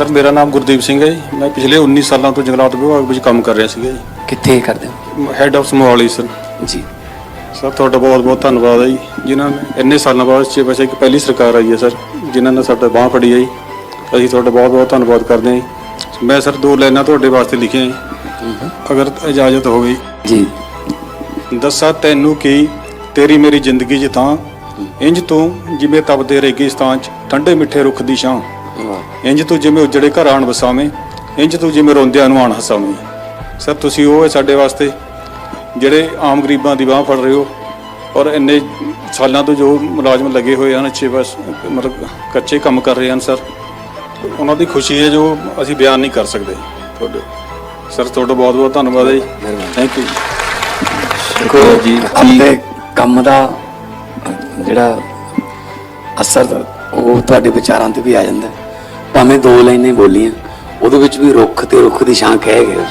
Sir ਮੇਰਾ ਨਾਮ ਗੁਰਦੀਪ ਸਿੰਘ ਹੈ ਜੀ। ਮੈਂ ਪਿਛਲੇ 19 ਸਾਲਾਂ ਤੋਂ ਜੰਗਲਾਤ ਵਿਭਾਗ ਵਿੱਚ ਕੰਮ ਕਰ ਰਿਹਾ ਸੀਗਾ ਕਿੱਥੇ ਕਰਦੇ ਹੋ? ਜੀ ਹੈੱਡ ਆਫ ਸਮੋਹਾਲੀ ਸਰ। ਜੀ। ਸਰ ਤੁਹਾਡਾ ਬਹੁਤ ਬਹੁਤ ਧੰਨਵਾਦ ਹੈ ਜੀ। ਜਿਨ੍ਹਾਂ ਨੇ ਇੰਨੇ ਸਾਲਾਂ ਬਾਅਦ ਛੇ ਵੈਸੇ ਇੱਕ ਪਹਿਲੀ ਸਰਕਾਰ ਆਈ ਹੈ ਸਰ ਜਿਨ੍ਹਾਂ ਨੇ ਸਾਡਾ ਬਾਹ ਫੜੀ ਹੈ ਜੀ। ਅਸੀਂ ਤੁਹਾਡਾ ਬਹੁਤ ਬਹੁਤ ਧੰਨਵਾਦ ਕਰਦੇ ਹਾਂ ਜੀ। ਮੈਂ ਸਰ ਦੋ ਲਾਈਨਾਂ ਤੁਹਾਡੇ ਵਾਸਤੇ ਲਿਖੀਆਂ ਜੀ। ਅਗਰ ਇਜਾਜ਼ਤ ਹੋ ਗਈ ਜੀ। ਦੱਸਾਂ ਤੈਨੂੰ ਕੀ ਤੇਰੀ ਮੇਰੀ ਜ਼ਿੰਦਗੀ 'ਚ ਤਾਂ ਇੰਜ ਤੂੰ ਜਿਵੇਂ ਤਪਦੇ ਰੇਗਿਸਤਾਨ 'ਚ ਠੰਡੇ ਮਿੱਠੇ ਰੁੱਖ ਦੀ ਛਾਂ। ਇੰਜ ਤੂੰ ਜਿਵੇਂ ਉਜੜੇ ਘਰ ਆਣ ਵਸਾਵੇਂ ਇੰਜ ਤੂੰ ਜਿਵੇਂ ਰੋਂਦਿਆਂ ਨੂੰ ਆਣ ਹਸਾਵੇਂ ਸਰ ਤੁਸੀਂ ਉਹ ਹੈ ਸਾਡੇ ਵਾਸਤੇ ਜਿਹੜੇ ਆਮ ਗਰੀਬਾਂ ਦੀ ਬਾਹ ਫੜ ਰਹੇ ਹੋ ਔਰ ਇੰਨੇ ਸਾਲਾਂ ਤੋਂ ਜੋ ਮੁਲਾਜ਼ਮ ਲੱਗੇ ਹੋਏ ਹਨ ਅੱਛੇ ਬਸ ਮਤਲਬ ਕੱਚੇ ਕੰਮ ਕਰ ਰਹੇ ਹਨ ਸਰ ਉਹਨਾਂ ਦੀ ਖੁਸ਼ੀ ਹੈ ਜੋ ਅਸੀਂ ਬਿਆਨ ਨਹੀਂ ਕਰ ਸਕਦੇ ਤੁਹਾਡੇ ਸਰ ਤੁਹਾਡਾ ਬਹੁਤ ਬਹੁਤ ਧੰਨਵਾਦ ਹੈ ਜੀ। ਥੈਂਕ ਯੂ ਦੇਖੋ ਜੀ ਆਪਣੇ ਕੰਮ ਦਾ ਜਿਹੜਾ ਅਸਰ ਉਹ ਤੁਹਾਡੇ ਵਿਚਾਰਾਂ ਤੇ ਵੀ ਆ ਜਾਂਦਾ ਹੈ। ਭਾਵੇਂ ਦੋ ਲਾਈਨਾਂ ਬੋਲੀਆਂ ਉਹਦੇ ਵਿੱਚ ਵੀ ਰੁੱਖ ਤੇ ਰੁੱਖ ਦੀ ਛਾਂ ਕਹਿ ਗਏ